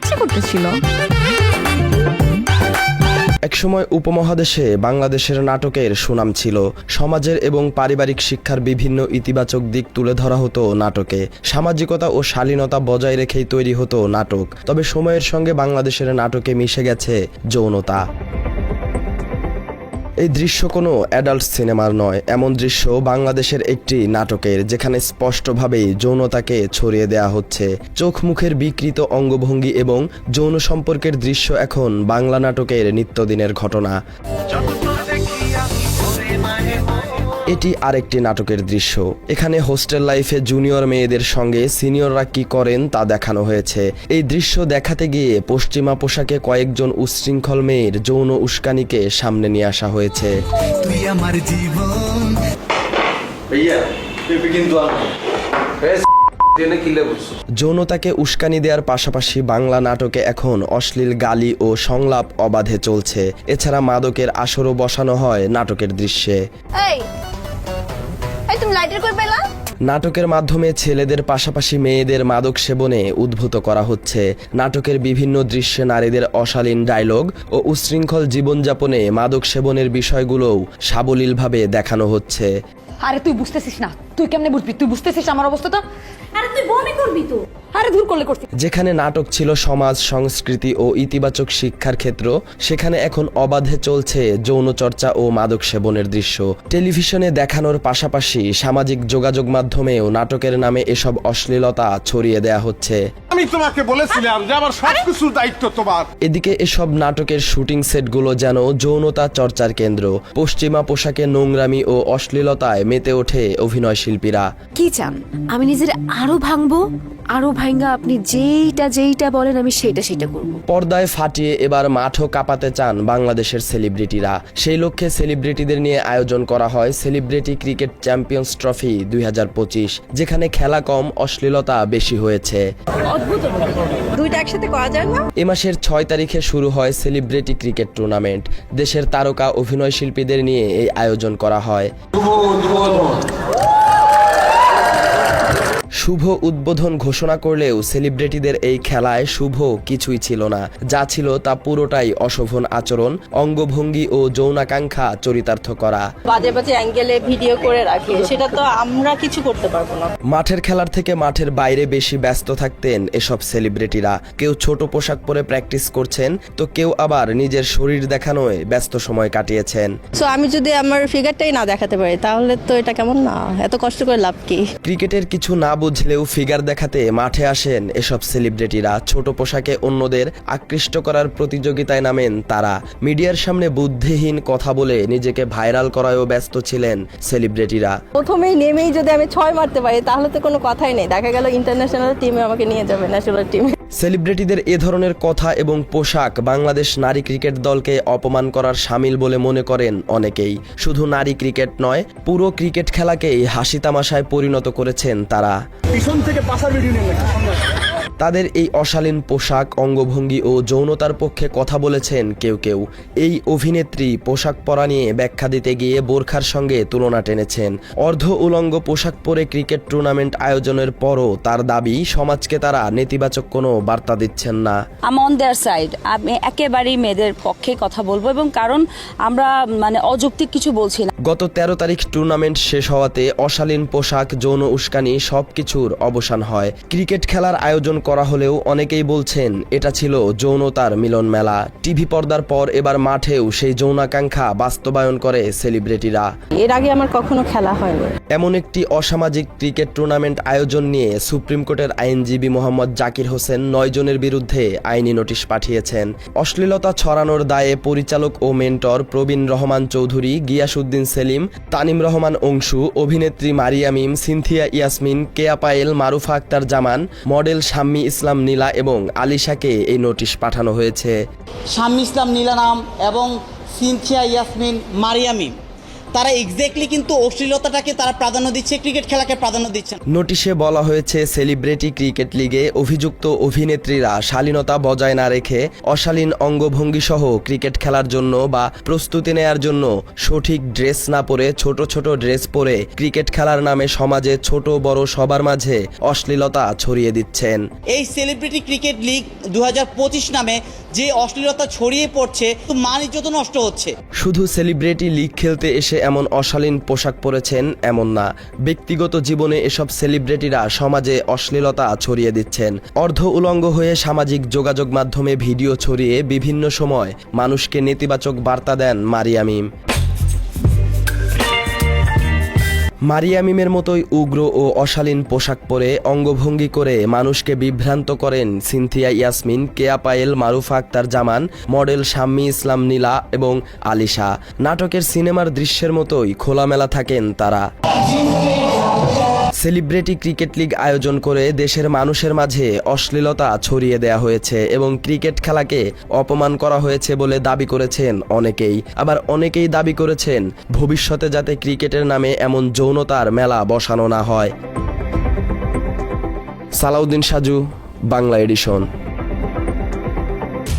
ইচ্ছে করতেছিল। একসময় উপমহাদেশে বাংলাদেশের নাটকের সুনাম ছিল। সমাজের এবং পারিবারিক শিক্ষার বিভিন্ন ইতিবাচক দিক তুলে ধরা হতো নাটকে। সামাজিকতা ও শালীনতা বজায় রেখেই তৈরি হতো নাটক। তবে সময়ের সঙ্গে বাংলাদেশের নাটকে মিশে গেছে যৌনতা। এই দৃশ্য কোনো অ্যাডাল্ট সিনেমার নয়, এমন দৃশ্য বাংলাদেশের একটি নাটকের, যেখানে স্পষ্টভাবেই যৌনতাকে ছড়িয়ে দেয়া হচ্ছে। চোখ মুখের বিকৃত অঙ্গভঙ্গি এবং যৌন সম্পর্কের দৃশ্য এখন বাংলা নাটকের নিত্যদিনের ঘটনা। এটি আরেকটি নাটকের দৃশ্য। এখানে হোস্টেল লাইফে জুনিয়র মেয়েদের সঙ্গে সিনিয়ররা কি করেন তা দেখানো হয়েছে। এই দৃশ্য দেখাতে গিয়ে পশ্চিমা পোশাকে কয়েকজন উচ্ছৃঙ্খল মেয়ের যৌন উস্কানিকে সামনে নিয়ে আসা হয়েছে। যৌনতাকে উস্কানি দেওয়ার পাশাপাশি বাংলা নাটকে এখন অশ্লীল গালি ও সংলাপ অবাধে চলছে। এছাড়া মাদকের আসরও বসানো হয় নাটকের দৃশ্যে। লাইটার কই পেলা? নাটকের মাধ্যমে ছেলেদের পাশাপাশি মেয়েদের মাদক সেবনে উদ্ভূত করা হচ্ছে। নাটকের বিভিন্ন দৃশ্যে নারীদের অশালীন ডায়লগ ও উশৃঙ্খল জীবনযাপনে মাদক সেবনের বিষয়গুলোও সাবলীলভাবে দেখানো হচ্ছে। আরে তুই বুঝতেছিস না। তুই কেমনে বুঝবি? তুই বুঝতেছিস আমার অবস্থাটা আরে তুই বমি করবি তো? দূর করলে করছি। যেখানে নাটক ছিল সমাজ সংস্কৃতি ও ইতিবাচক শিক্ষার ক্ষেত্র সেখানে এখন অবাধে চলছে যৌন চর্চা ও মাদক সেবনের দৃশ্য। টেলিভিশনে দেখানোর পাশাপাশি সামাজিক যোগাযোগ মাধ্যমেও নাটকের নামে এসব অশ্লীলতা ছড়িয়ে দেয়া হচ্ছে। আমি তোমাকে বলেছিলাম যে আমার সবকিছুর দায়িত্ব তোমার। এদিকে এসব নাটকের শুটিং সেটগুলো যেন যৌনতা চর্চার কেন্দ্র। পশ্চিমা পোশাকে নোংরামি ও অশ্লীলতায় মেতে ওঠে অভিনয় শিল্পীরা কি চান? আমি নিজের আরও ভাঙবো আরও ভাঙ্গা আপনি যেইটা যেইটা বলেন আমি সেইটা সেইটা করব। পর্দায় ফাটিয়ে এবার মাঠও কাঁপাতে চান বাংলাদেশের সেলিব্রিটিরা। সেই লক্ষ্যে সেলিব্রিটিদের নিয়ে আয়োজন করা হয় সেলিব্রিটি ক্রিকেট চ্যাম্পিয়ন্স ট্রফি দুই হাজার পঁচিশ যেখানে খেলা কম অশ্লীলতা বেশি হয়েছে। দুইটা একসাথে করা যায় না? এ মাসের ছয় তারিখে শুরু হয় সেলিব্রিটি ক্রিকেট টুর্নামেন্ট। দেশের তারকা অভিনয় শিল্পীদের নিয়ে এই আয়োজন করা হয়। শুভ উদ্বোধন ঘোষণা করলেও সেলিব্রিটিদের এই খেলায় শুভ কিছুই ছিল না। যা ছিল তা পুরোটাই অশোভন আচরণ অঙ্গভঙ্গি ও যৌনাকাঙ্ক্ষা চরিতার্থ করা। বাজে বাজে অ্যাঙ্গেলে ভিডিও করে রাখে সেটা তো আমরা কিছু করতে পারব না। মাঠের খেলার থেকে মাঠের বাইরে বেশি ব্যস্ত থাকতেন এসব সেলিব্রিটিরা। কেউ ছোট পোশাক পরে প্র্যাকটিস করছেন তো কেউ আবার নিজের শরীর দেখানোয় ব্যস্ত সময় কাটিয়েছেন। সো আমি যদি আমার ফিগারটাই না দেখাতে পারি তাহলে তো এটা কেমন না? এত কষ্ট করে লাভ কি? ক্রিকেটের কিছু না বুঝলেও ফিগার দেখাতে মাঠে আসেন এসব সেলিব্রিটিরা। ছোট পোশাকে অন্যদের আকৃষ্ট করার প্রতিযোগিতায় নামেন তারা। মিডিয়ার সামনে বুদ্ধিহীন কথা বলে নিজেকে ভাইরাল করায়ও ব্যস্ত ছিলেন সেলিব্রিটিরা। প্রথমেই নেমেই যদি আমি ছয় মারতে পারি, তাহলে তো কোনো কথাই নেই। দেখা গেল ইন্টারন্যাশনাল টিমে আমাকে নিয়ে যাবে ন্যাশনাল টিমে সেলিব্রিটিদের এ ধরনের কথা এবং পোশাক বাংলাদেশ নারী ক্রিকেট দলকে অপমান করার সামিল বলে মনে করেন অনেকেই। শুধু নারী ক্রিকেট নয়, পুরো ক্রিকেট খেলাকেই হাসি তামাশায় পরিণত করেছেন তারা। তাদের এই অশালীন পোশাক, অঙ্গভঙ্গি ও যৌনতার পক্ষে কথা বলেছেন কেউ কেউ। এই অভিনেত্রী পোশাক পরা নিয়ে ব্যাখ্যা দিতে গিয়ে বোরখার সঙ্গে তুলনা টেনেছেন। অর্ধ উলঙ্গ পোশাক পরে ক্রিকেট টুর্নামেন্ট আয়োজনের পরও তার দাবি, সমাজকে তারা নেতিবাচক কোনো বার্তা দিচ্ছেন না। অন সাইড আমি একেবারেই মেয়েদের পক্ষে কথা বলব এবং কারণ আমরা মানে অযৌক্তিক কিছু বলছি না। গত তেরো তারিখ টুর্নামেন্ট শেষ হওয়াতে অশালীন পোশাক যৌন উস্কানি সবকিছুর অবসান হয়। ক্রিকেট খেলার আয়োজন করা হলেও অনেকেই বলছেন এটা ছিল যৌনতার মিলন মেলা। টিভি পর্দার পর এবার মাঠেও সেই যৌনাকাঙ্ক্ষা বাস্তবায়ন করে সেলিব্রিটিরা। এর আগে আমার কখনো খেলা হয়নি। এমন একটি অসামাজিক ক্রিকেট টুর্নামেন্ট আয়োজন নিয়ে সুপ্রিম কোর্টের আইনজীবী মোহাম্মদ জাকির হোসেন নয় জনের বিরুদ্ধে আইনি নোটিশ পাঠিয়েছেন। অশ্লীলতা ছড়ানোর দায়ে পরিচালক ও মেন্টর প্রবীণ রহমান চৌধুরী গিয়াসুদ্দিন সেলিম, তানিম রহমান অংশু, অভিনেত্রী মারিয়া মিম, সিনথিয়া ইয়াসমিন, কেয়া পায়েল, মারুফা আক্তার জামান, মডেল শাম্মী ইসলাম নীলা এবং আলিশাকে এই নোটিশ পাঠানো হয়েছে। শাম্মী ইসলাম নীলা নাম এবং সিনথিয়া ইয়াসমিন মারিয়ামি তারা এক্স্যাক্টলি কিন্তু অশ্লীলতাটাকে তারা প্রাধান্য দিচ্ছে ক্রিকেট খেলাকে প্রাধান্য দিচ্ছে নোটিশে বলা হয়েছে সেলিব্রিটি ক্রিকেট লিগে অভিযুক্ত অভিনেত্রীরা শালীনতা বজায় না রেখে অশালীন অঙ্গভঙ্গি সহ ক্রিকেট খেলার জন্য বা প্রস্তুতি নেয়ার জন্য সঠিক ড্রেস না পরে ছোট ছোট ড্রেস পরে ক্রিকেট খেলার নামে সমাজে ছোট বড় সবার মাঝে অশ্লীলতা ছড়িয়ে দিচ্ছেন। এই সেলিব্রিটি ক্রিকেট লিগ দু হাজার পঁচিশ নামে যে অশ্লীলতা ছড়িয়ে পড়ছে তো মান ইজ্জত নষ্ট হচ্ছে। শুধু সেলিব্রিটি লিগ খেলতে এসে এমন অশালীন পোশাক পরেছেন এমন না। ব্যক্তিগত জীবনে এসব সেলিব্রিটিরা সমাজে অশ্লীলতা ছড়িয়ে দিচ্ছেন। অর্ধ উলঙ্গ হয়ে সামাজিক যোগাযোগ মাধ্যমে ভিডিও ছড়িয়ে বিভিন্ন সময় মানুষকে নেতিবাচক বার্তা দেন মারিয়ামিম মারিয়ামিমের মতোই উগ্র ও অশালীন পোশাক পরে অঙ্গভঙ্গি করে মানুষকে বিভ্রান্ত করেন সিনথিয়া ইয়াসমিন, কেয়া পায়েল, মারুফা আক্তার জামান, মডেল শাম্মী ইসলাম, নীলা এবং আলিশা। নাটকের সিনেমার দৃশ্যের মতোই খোলামেলা থাকেন তারা। সেলিব্রিটি ক্রিকেট লিগ আয়োজন করে দেশের মানুষের মাঝে অশ্লীলতা ছড়িয়ে দেয়া হয়েছে এবং ক্রিকেট খেলাকে অপমান করা হয়েছে বলে দাবি করেছেন অনেকেই। আবার অনেকেই দাবি করেছেন, ভবিষ্যতে যাতে ক্রিকেটের নামে এমন যৌনতার মেলা বসানো না হয়। সালাউদ্দিন সাজু, বাংলা এডিশন।